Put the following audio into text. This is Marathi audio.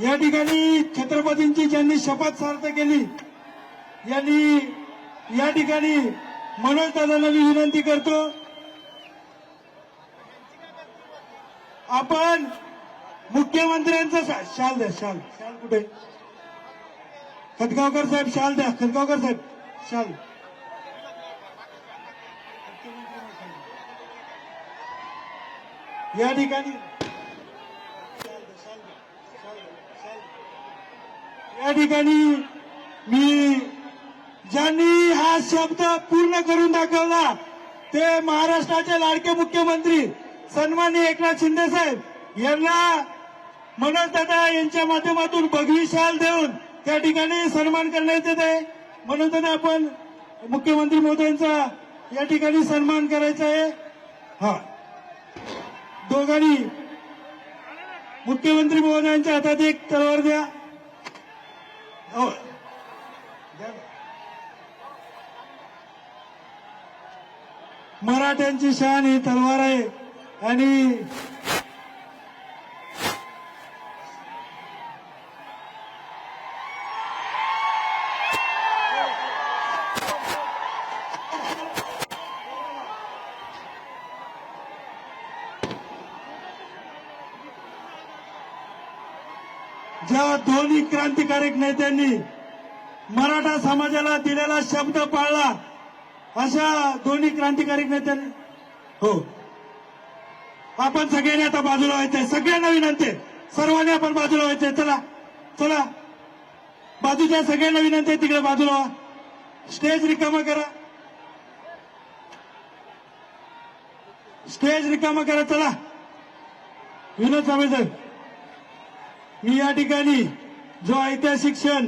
या ठिकाणी छत्रपतींची ज्यांनी शपथ सार्थ केली यांनी या ठिकाणी मनोज दादांना मी विनंती करतो आपण मुख्यमंत्र्यांचा शाल द्या शाल शाल कुठे? खतगावकर साहेब शाल द्या खतगावकर साहेब शाल. या ठिकाणी या ठिकाणी मी ज्यांनी हा शब्द पूर्ण करून दाखवला ते महाराष्ट्राचे लाडके मुख्यमंत्री सन्माननीय एकनाथ शिंदे साहेब यांना मनोज दादा यांच्या माध्यमातून भगवी शाल देऊन त्या ठिकाणी सन्मान करण्यात येत आहे. म्हणून दादा आपण मुख्यमंत्री महोदयांचा या ठिकाणी सन्मान करायचा आहे. हा. दोघांनी मुख्यमंत्री महोदयांच्या हातात एक तलवार द्या. हो मराठ्यांची शान ही तलवार आहे आणि ज्या दोन्ही क्रांतिकारक नेत्यांनी मराठा समाजाला दिलेला शब्द पाळला अशा दोन्ही क्रांतिकारक नेत्यांनी हो. आपण सगळ्यांनी आता बाजूला व्हायचंय. सगळ्यांना विनंती आहे. सर्वांनी आपण बाजूला व्हायचंय. चला चला. बाजूच्या सगळ्यांना विनंती आहे तिकडे बाजूला व्हा. स्टेज रिकामा करा. स्टेज रिकामा करा चला. विनोद साहेब. मी या ठिकाणी जो ऐतिहासिक क्षण